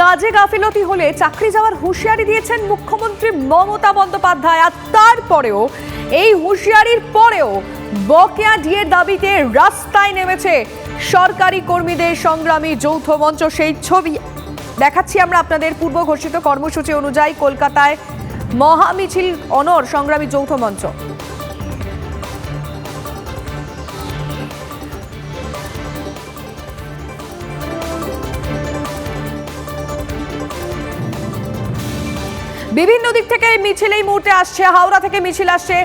কাজে গাফিলতি হলে চাকরি যাওয়ার হুঁশিয়ারি দিয়েছেন মুখ্যমন্ত্রী মমতা বন্দ্যোপাধ্যায়, আর তারপরেও এই হুঁশিয়ারির পরেও বকেয়া ডিএর দাবিতে রাস্তায় নেমেছে সরকারি কর্মীদের সংগ্রামী যৌথ মঞ্চ। সেই ছবি দেখাচ্ছি আমরা আপনাদের পূর্ব ঘোষিত কর্মসূচি অনুযায়ী কলকাতায় মহামিছিল অনর সংগ্রামী যৌথ মঞ্চ। বিভিন্ন দিক থেকে মিছিল এই মুহূর্তে আসছে, হাওড়া থেকে মিছিল আসছে,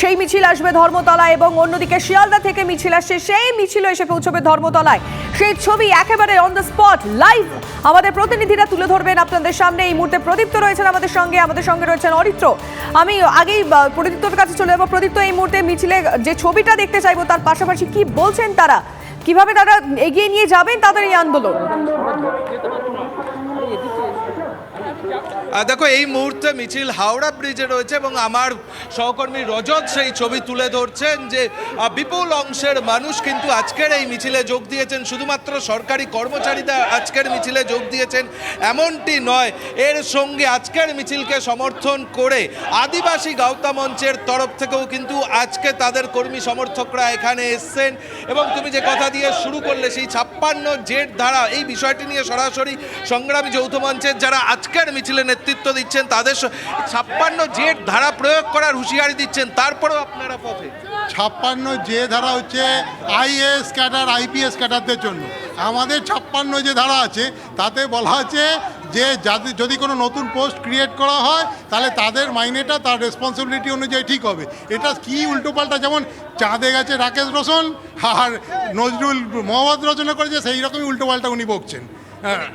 সেই মিছিল আসবে ধর্মতলা এবং অন্যদিকে শিয়ালদা থেকে মিছিল আসছে, সেই মিছিল এসে পৌঁছবে ধর্মতলায়। সেই ছবি একেবারে অন দ্য স্পট লাইভ আমাদের প্রতিনিধিরা তুলে ধরবেন আপনাদের সামনে। এই মুহূর্তে প্রদীপ্ত রয়েছেন আমাদের সঙ্গে আমাদের সঙ্গে রয়েছেন অরিত্র। আমি আগেই প্রদীপ্তর কাছে চলে যাব। প্রদীপ্ত, এই মুহূর্তে মিছিলে যে ছবিটা দেখতে চাইব, তার পাশাপাশি কি বলছেন তারা? কীভাবে তারা এগিয়ে নিয়ে যাবেন তাদের এই আন্দোলন? দেখো, এই মুহূর্তে মিছিল হাওড়া ব্রিজে রয়েছে এবং আমার সহকর্মী রজত সেই ছবি তুলে ধরছেন যে বিপুল অংশের মানুষ কিন্তু আজকের এই মিছিলে যোগ দিয়েছেন। শুধুমাত্র সরকারি কর্মচারীরা আজকের মিছিলে যোগ দিয়েছেন, এমনটি নয়। এর সঙ্গে আজকের মিছিলকে সমর্থন করে আদিবাসী গাওতা মঞ্চের তরফ থেকেও কিন্তু আজকে তাদের কর্মী সমর্থকরা এখানে এসছেন। এবং তুমি যে কথা দিয়ে শুরু করলে, সেই ছাপ্পান্ন জেট ধারা, এই বিষয়টি নিয়ে সরাসরি সংগ্রামী যৌথ মঞ্চের যারা আজকের মিছিলে নেতৃত্ব দিচ্ছেন, তাদের ছাপ্পান্ন জেট ধারা প্রয়োগ করার হুঁশিয়ারি দিচ্ছেন, তারপরেও আপনারা পথে। ছাপ্পান্ন যে ধারা হচ্ছে আইএস ক্যাডার, আইপিএস ক্যাডারদের জন্য। আমাদের ছাপ্পান্ন যে ধারা আছে, তাতে বলা আছে যে যাদের যদি কোনো নতুন পোস্ট ক্রিয়েট করা হয়, তাহলে তাদের মাইনেটা, তার রেসপন্সিবিলিটি অনুযায়ী ঠিক হবে। এটা কি উল্টোপাল্টা যেমন চাঁদে গেছে রাকেশ রোশন, আর নজরুল মোহাম্মদ রচনা করেছে সেই রকমই উল্টোপাল্টা উনি বকছেন।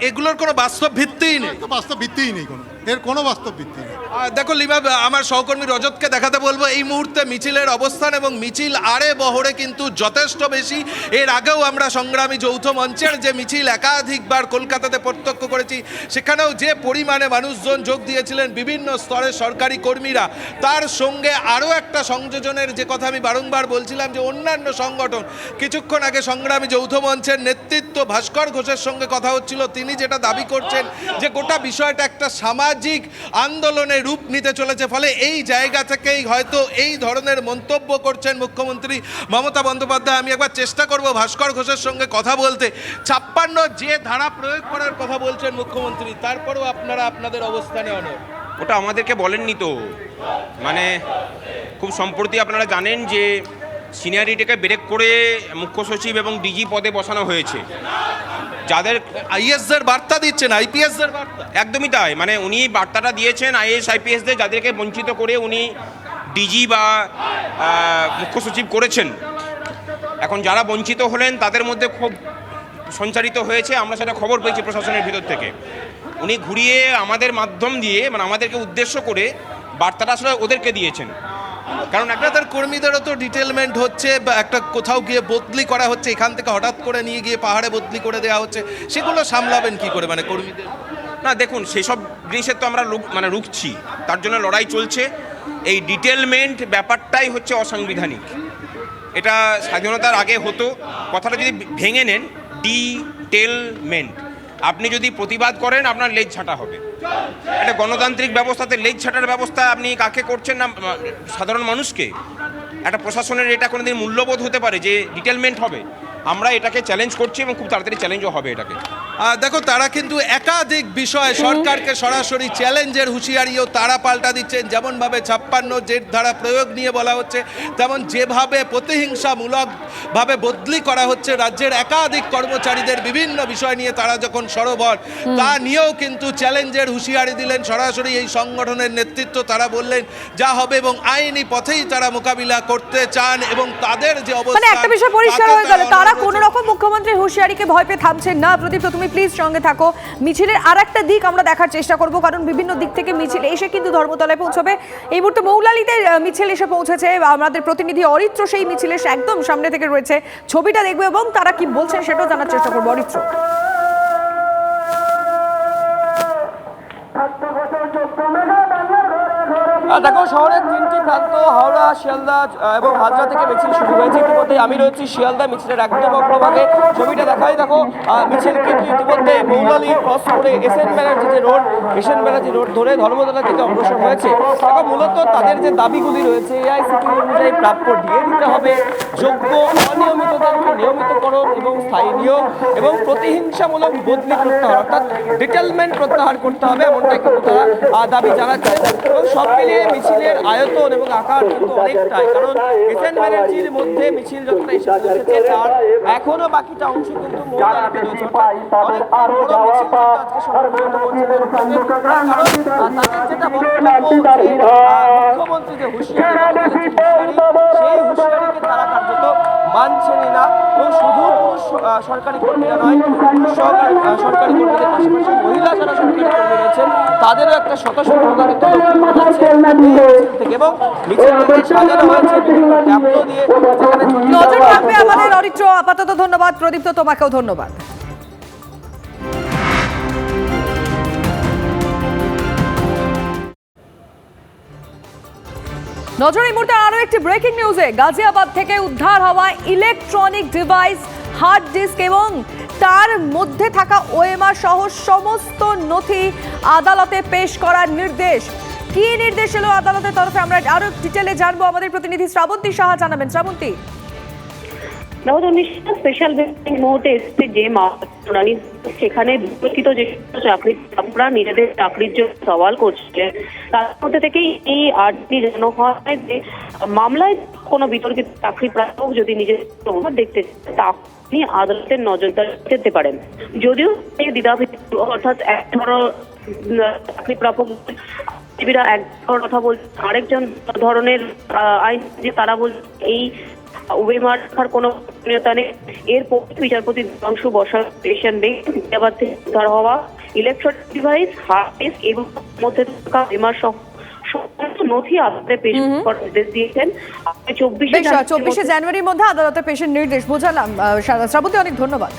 এগুলোর কোনো বাস্তব ভিত্তিই নেই। বাস্তব ভিত্তিই নেই কোনো। এর কোনো বাস্তব ভিত্তি নেই। দেখো লিমা, আমার সহকর্মী রজতকে দেখাতে বলব, এই মুহূর্তে মিছিলের অবস্থান এবং মিছিল আরে বহরে কিন্তু যথেষ্ট বেশি। এর আগেও আমরা সংগ্রামী যৌথ মঞ্চের যে মিছিল একাধিকবার কলকাতাতে প্রত্যক্ষ করেছি, সেখানেও যে পরিমাণে মানুষজন যোগ দিয়েছিলেন বিভিন্ন স্তরের সরকারি কর্মীরা, তার সঙ্গে আরও একটা সংযোজনের যে কথা আমি বারংবার বলছিলাম যে অন্যান্য সংগঠন, কিছুক্ষণ আগে সংগ্রামী যৌথ মঞ্চের নেতৃত্ব ভাস্কর ঘোষের সঙ্গে কথা হচ্ছিল, তিনি যেটা দাবি করছেন যে গোটা বিষয়টা একটা সামাজিক আন্দোলনের রূপ নিতে চলেছে। ফলে এই জায়গা থেকেই হয়তো এই ধরনের মন্তব্য করছেন মুখ্যমন্ত্রী মমতা বন্দ্যোপাধ্যায়। আমি একবার চেষ্টা করব ভাস্কর ঘোষের সঙ্গে কথা বলতে। ছাপ্পান্ন যে ধারা প্রয়োগ করার কথা বলছেন মুখ্যমন্ত্রী, তারপরেও আপনারা আপনাদের অবস্থানে অনর ওটা আমাদেরকে বলেননি তো। মানে খুব সম্প্রতি আপনারা জানেন যে সিনিয়রিটিকে ব্রেক করে মুখ্য সচিব এবং ডিজি পদে বসানো হয়েছে। যাদের আইএস এর বার্তা দিচ্ছেন আইপিএস এর বার্তা। একদমই তাই। মানে উনি বার্তাটা দিয়েছেন আইএস, আইপিএসদের যাদেরকে বঞ্চিত করে উনি ডিজি বা মুখ্য সচিব করেছেন। এখন যারা বঞ্চিত হলেন, তাদের মধ্যে খুব সঞ্চারিত হয়েছে। আমরা সেটা খবর পেয়েছি প্রশাসনের ভিতর থেকে। উনি ঘুরিয়ে আমাদের মাধ্যম দিয়ে মানে আমাদেরকে উদ্দেশ্য করে বার্তাটা আসলে ওদেরকে দিয়েছেন। কারণ একটা তার কর্মীদেরও তো ডিটেলমেন্ট হচ্ছে বা একটা কোথাও গিয়ে বদলি করা হচ্ছে, এখান থেকে হঠাৎ করে নিয়ে গিয়ে পাহাড়ে বদলি করে দেওয়া হচ্ছে, সেগুলো সামলাবেন কি করে মানে কর্মীদের? না, দেখুন, সেসব জিনিসের তো আমরা মানে রুখছি, তার জন্য লড়াই চলছে। এই ডিটেলমেন্ট ব্যাপারটাই হচ্ছে অসাংবিধানিক। এটা স্বাধীনতার আগে হতো। কথাটা যদি ভেঙে নেন ডিটেলমেন্ট আপনি যদি প্রতিবাদ করেন, আপনার লেজ ছাটা হবে। এটা গণতান্ত্রিক ব্যবস্থাতে লেজ ছাটার ব্যবস্থা আপনি কাকে করছেন না সাধারণ মানুষকে? একটা প্রশাসনের এটা কোনোদিন মূল্যবোধ হতে পারে যে ডিটেলমেন্ট হবে। আমরা এটাকে চ্যালেঞ্জ করছি এবং খুব তাড়াতাড়ি চ্যালেঞ্জও হবে এটাকে। দেখো তারা কিন্তু একাধিক বিষয় সরকারকে সরাসরি চ্যালেঞ্জের হুঁশিয়ারিও তারা পাল্টা দিচ্ছেন। যেমনভাবে ছাপ্পান্ন জেট ধারা প্রয়োগ নিয়ে বলা হচ্ছে তেমন যেভাবে প্রতিহিংসামূলকভাবে বদলি করা হচ্ছে রাজ্যের একাধিক কর্মচারীদের বিভিন্ন বিষয় নিয়ে তারা যখন সরবর তা নিয়েও কিন্তু চ্যালেঞ্জের হুঁশিয়ারি দিলেন। সরাসরি এই সংগঠনের নেতৃত্ব তারা বললেন যা হবে এবং আইনি পথেই তারা মোকাবিলা করতে চান এবং তাদের যে মানে অবস্থা একটা বিষয় পরিষ্কার হয়ে গেল। তারা কোন রকম মুখ্যমন্ত্রী হুঁশিয়ারিকে ভয় পেয়ে থামছেন না। প্রদীপ্ত তুমি প্লিজ সঙ্গে থাকো। মিছিলের আর একটা দিক আমরা দেখার চেষ্টা করব, কারণ বিভিন্ন দিক থেকে মিছিল এসে কিন্তু ধর্মতলায় পৌঁছবে। এই মুহূর্তে মৌলালিতে মিছিল এসে পৌঁছেছে। আমাদের প্রতিনিধি অরিত্র সেই মিছিলের একদম সামনে থেকে রয়েছে। ছবিটা দেখবে এবং তারা কি বলছেন সেটাও জানার চেষ্টা করব। অরিত্র। দেখো, শহরের তিনটি প্রান্ত, হাওড়া, শিয়ালদা এবং হাজরা থেকে মিছিল শুরু হয়েছে। ইতিমধ্যে আমি রয়েছি শিয়ালদা মিছিলের একদম অগ্রভাগে। ছবিটা দেখাই, দেখো মিছিল কিন্তু ইতিমধ্যে মৌলালি ক্রস করে এসএন ব্যানার্জি যে রোড, এসএন ব্যানার্জি রোড ধরে ধর্মতলা থেকে অগ্রসর হয়েছে। দেখো, মূলত তাদের যে দাবিগুলি রয়েছে এআইসিটি অনুযায়ী প্রাপ্য দিয়ে দিতে হবে। যোগ্য অনিয়মিতদেরকে নিয়মিতকরণ এবং স্থায়ী নিয়োগ এবং প্রতিহিংসামূলক বদলি করতে প্রত্যাহার, অর্থাৎ ডিটেলমেন্ট প্রত্যাহার করতে হবে, এমনটাই কিন্তু তারা দাবি জানাচ্ছেন। এবং সব মিলিয়ে মিছিলের আয়তন এবং আকার কিন্তু অনেকটাই কারণ এসএন ব্যানার্জির মধ্যে মিছিল যতটা এসে পৌঁছেছে তার এখনও বাকিটা অংশ কিন্তু মুখ্যমন্ত্রী যে হুঁশিয়ারি সেই হুঁশিয়ারিকে তারা কার্যত মানছেনই না। এবং সরকারি কর্মীরা নয় সহকারী সরকারি কর্মীদের পাশাপাশি মহিলা যারা সরকারি কর্মী রয়েছেন তাদেরও একটা এই মিছিল থেকে এবং নজর থাকবে আমাদের অরিত্র আপাতত ধন্যবাদ। প্রদীপ্ত তোমাকেও ধন্যবাদ। নজর এই মুহূর্তে আরও একটি ব্রেকিং নিউজে গাজিয়াবাদ থেকে উদ্ধার হওয়া ইলেকট্রনিক ডিভাইস হার্ড ডিস্ক এবং তার মধ্যে থাকা ওএমআর সহ সমস্ত নথি আদালতে পেশ করার নির্দেশ। কি নির্দেশ এলো আদালতের তরফে? আমরা আরও ডিটেলে জানব। আমাদের প্রতিনিধি শ্রাবন্তী সাহা জানাবেন। শ্রাবন্তী। স্পেশাল এসেছে যে সেখানে বিতর্কিত যে চাকরি আমরা নিজেদের চাকরির জন্য সওয়াল করছে, তার মধ্যে থেকেই এই আর্টটি জানানো হয় যে মামলায় কোনো বিতর্কিত চাকরি প্রাপক যদি নিজের প্রমাণ দেখতে তা আপনি আদালতের নজরদারি যেতে পারেন। যদিও এই দ্বিধাভিত, অর্থাৎ এক ধরনের চাকরি প্রাপক এক কথা বলছে, আরেকজন ধরনের আইন যে তারা বলছে, এই রাখার কোনো প্রয়োজনীয়তা নেই। এরপর বিচারপতি দীপাংশু বসাক স্টেশন বেঞ্চ আবার থেকে উদ্ধার হওয়া ইলেকট্রনিক ডিভাইস হার্ড ডিস্ক এবং মধ্যে থাকা বিমার সহ নথি আদালতে পেশ করার নির্দেশ দিয়েছেন। চব্বিশে জানুয়ারির মধ্যে আদালতে পেশের নির্দেশ বোঝালাম। শ্রাবতী অনেক ধন্যবাদ।